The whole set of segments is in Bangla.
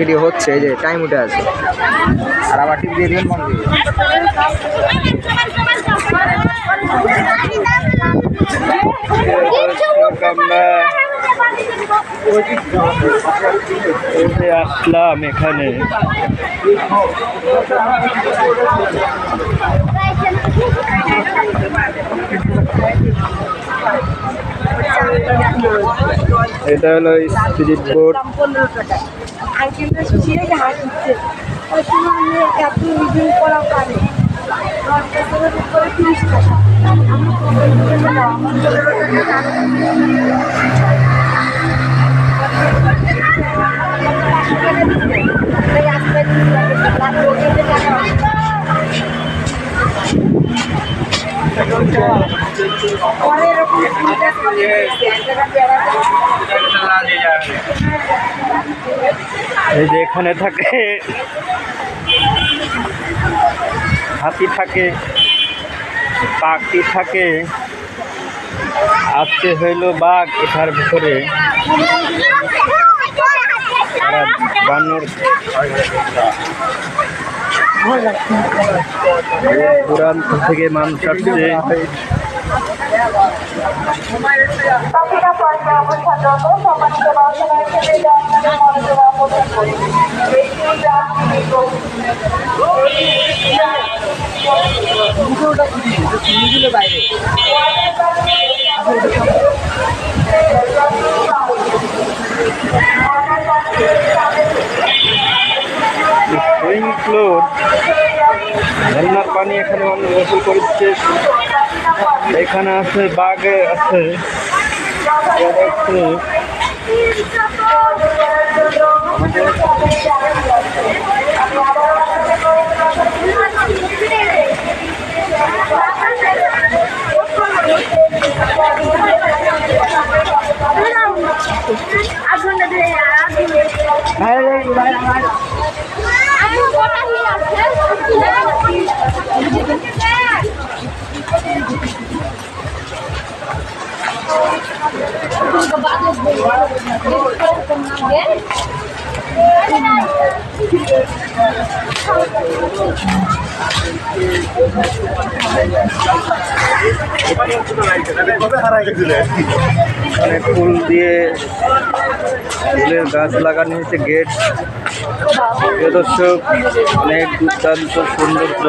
ভিডিও হচ্ছে যে টাইম উঠে আছে আর আবার টিপ দিয়ে আসলাম এখানে এটা হলো স্পিরিট বোট আঙ্কেলটা ছিঁড়ে হাসছে ওই সময় এত রিভিউ করা পারে তিরিশ টাকা। আমি পরে এই যে এখানে থাকে হাতি থাকে পাখি থাকে। আজকে হইল বাঘ এটার ভিতরে বানর দূরান্ত থেকে মানুষ আসছে পাখিরা এখানে মানুষ গোসল করছে এখানে আছে বাঘ আছে হচ্ছে ফুল দিয়ে ফুলের গাছ লাগানো হয়েছে গেট দর্শক, অনেক দুর্দান্ত সৌন্দর্য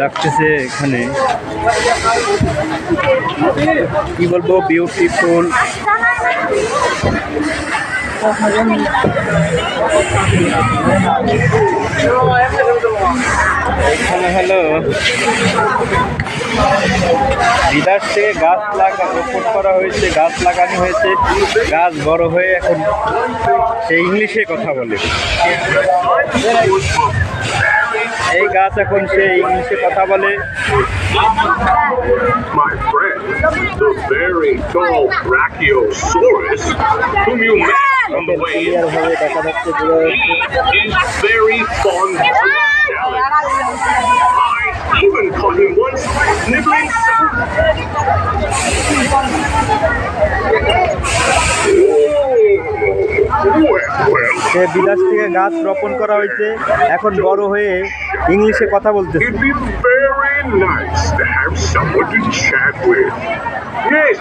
রাখতেছে এখানে। কি বলব বিউটিফুল হলো বিদাস থেকে গাছ লাগা রোপণ করা হয়েছে গাছ লাগানো হয়েছে। গাছ বড় হয়ে এখন সে ইংলিশে কথা বলে। এই গাছ এখন সে ইংলিশে কথা বলে। My friend, the very tall Brachiosaurus, whom you met on the way in. Clear ভাবে দেখা যাচ্ছে is very fond of even caught him once nibbling. Oh, সে বিদাস থেকে গাছ রোপণ করা হয়েছে এখন বড় হয়ে ইংলিশে কথা বলতেছে nice to have someone to chat with. Yes,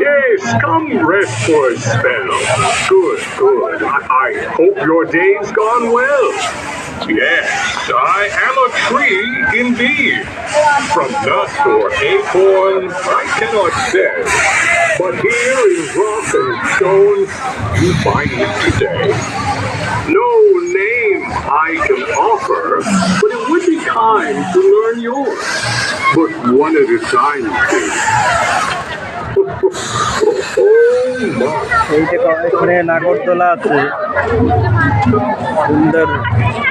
yes, come rest for a spell. Good, good. I, I hope your day's gone well. Yes, I am a tree indeed. From nut or acorn, I cannot say. But here in rock and stone, you find me today. No name I can offer, but it would be kind to learn yours. But one at a time, please. oh my. এই যে ক- এখানে নাগরদোলা আছে সুন্দর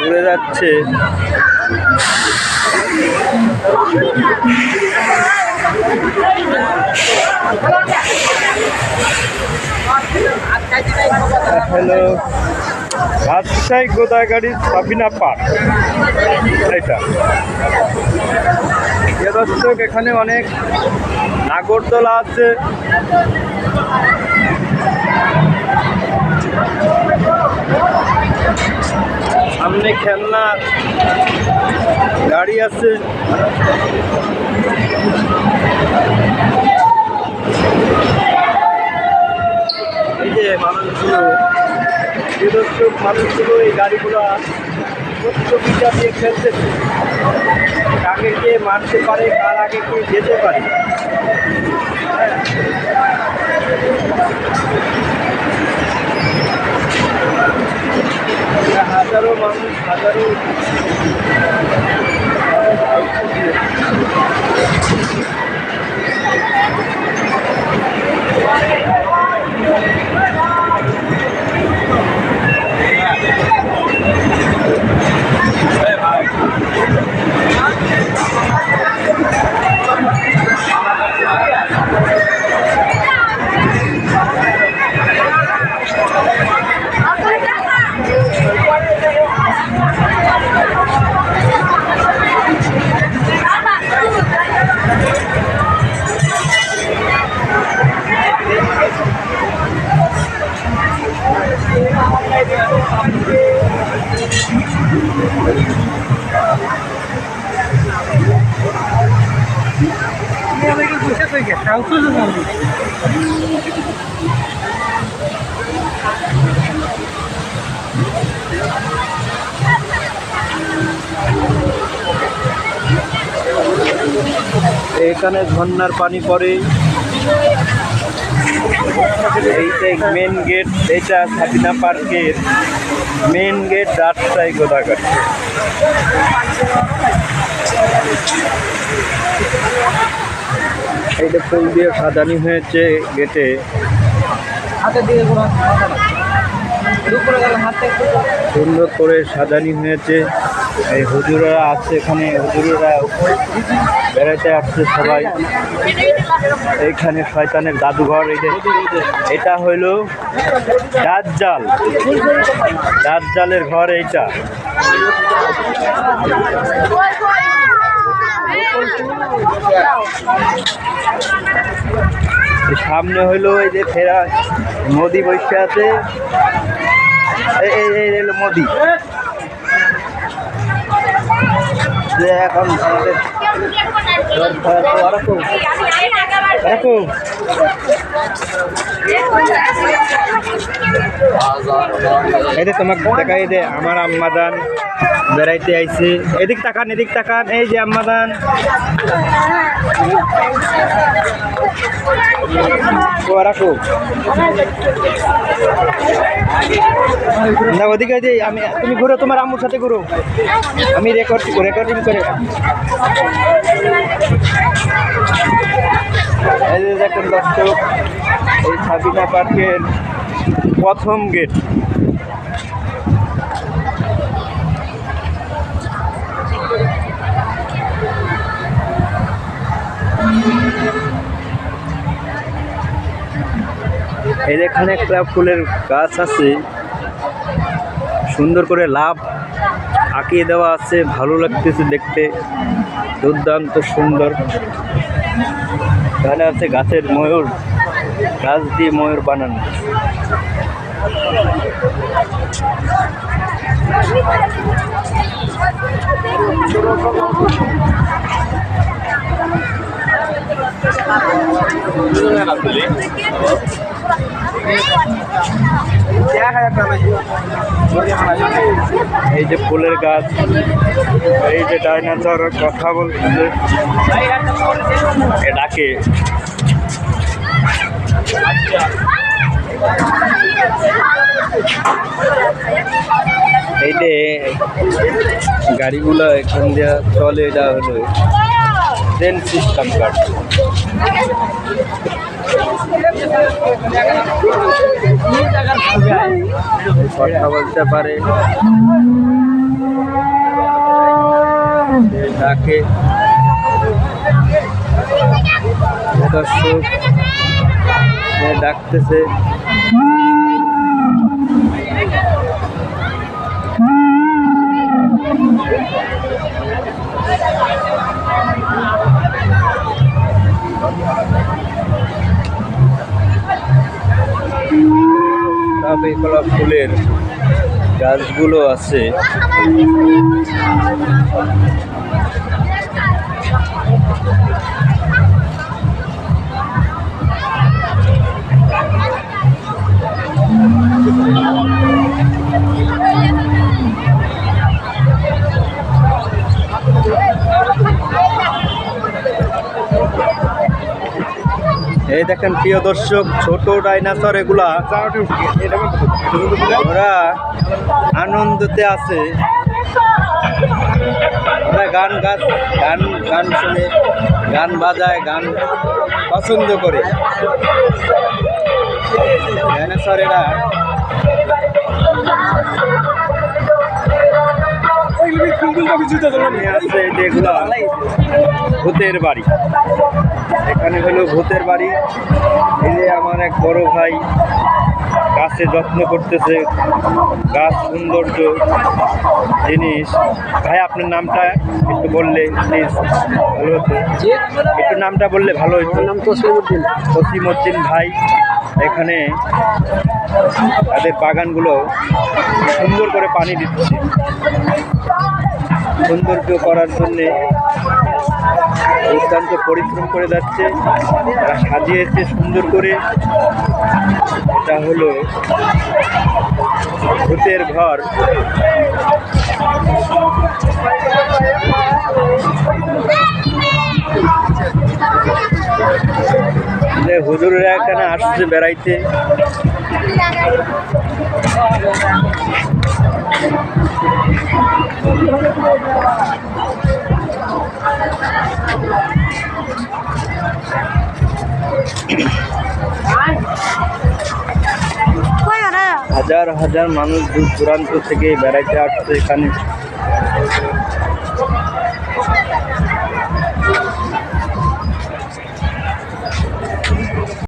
উড়ে যাচ্ছে। হ্যালো। রাজশাহী গোদাগাড়ি সাবিনা পার্ক। এটা দর্শক এখানে অনেক নাগরদোলা আছে। সামনে খেলনা, গাড়ি আছে। এই যে মানুষগুলো বিদর্শক মানুষগুলো এই গাড়িগুলো প্রতিযোগিতা দিয়ে খেলতেছে। কাকে কে মারতে পারে, কার আগে কে যেতে পারে। হাজারো মানুষ হাজারো এখানে ঝর্ণার পানি পড়ে। এইটা মেন গেট এটা সাবিনা পার্কের মেন গেট রাজশাহী গোদাঘাট এইটা ফুল দিয়ে সাজানি হয়েছে গেটে। সুন্দর করে সাজানি হয়েছে। এই হুজুরা আছে এখানে হুজুরেরা বেড়াতে আসছে সবাই। এইখানে শয়তানের জাদুঘর যে এটা হইল দাজ্জাল। দাজ্জালের ঘর এইটা। এই সামনে হইল এই যে ফেরা নদী বসে আছে। এই হলো মোদি। যে এখন এই যে তোমাকে দেখাই দে আমার আম্মাদান বেড়াইতে আইছে। এদিক তাকান এদিক তাকান। এই যে আম্মাদান রাখো। না, ওদিকে আমি তুমি ঘুরো, তোমার আম্মুর সাথে ঘুরো। আমি রেকর্ড রেকর্ডিং করে এই যে দেখুন দর্শক, এই সাবিনা পার্কের প্রথম গেট এই এখানে একটা ফুলের গাছ আছে। সুন্দর করে লাভ আঁকিয়ে দেওয়া আছে, ভালো লাগতেছে দেখতে। দুর্দান্ত সুন্দর। এখানে আছে গাছের ময়ূর, গাছ দিয়ে ময়ূর বানানো। এই যে ফুলের গাছ, এই যে ডাইনাসর, কথা বলতেছে। এ ডাকে। এই যে গাড়িগুলো এখান দিয়ে চলে, এটা হলো ট্রেন সিস্টেম গাড়ি কথা বলতে পারে। ডাকে। দর্শক ডাকতেছে। এগুলো ফুলের গাছগুলো আছে। এই দেখেন প্রিয় দর্শক ছোট ডাইনাসর এগুলা। ওরা আনন্দতে আছে। ওরা গান গাছ গান গান শুনে গান বাজায় গান পছন্দ করে। ডাইনাসর এরা। ভূতের বাড়ি। এখানে হলো ভূতের বাড়ি। এই যে আমার এক বড় ভাই গাছে যত্ন করতেছে। গাছ সৌন্দর্য জিনিস। ভাই আপনার নামটা একটু বললে প্লিজ ভালো হতো। একটু নামটা বললে ভালো হতো নাম তসলিমুদ্দিন তসলিমুদ্দিন ভাই এখানে তাদের বাগানগুলো সুন্দর করে পানি দিচ্ছে। সৌন্দর্য করার জন্যে অত্যন্ত পরিশ্রম করে যাচ্ছে, তারা সাজিয়েছে সুন্দর করে। এটা হলো ভূতের ঘর। হুজুরেরা এখানে আসছে বেড়াইতে। হাজার হাজার মানুষ দূর দূরান্ত থেকে বেড়াইতে আসছে এখানে।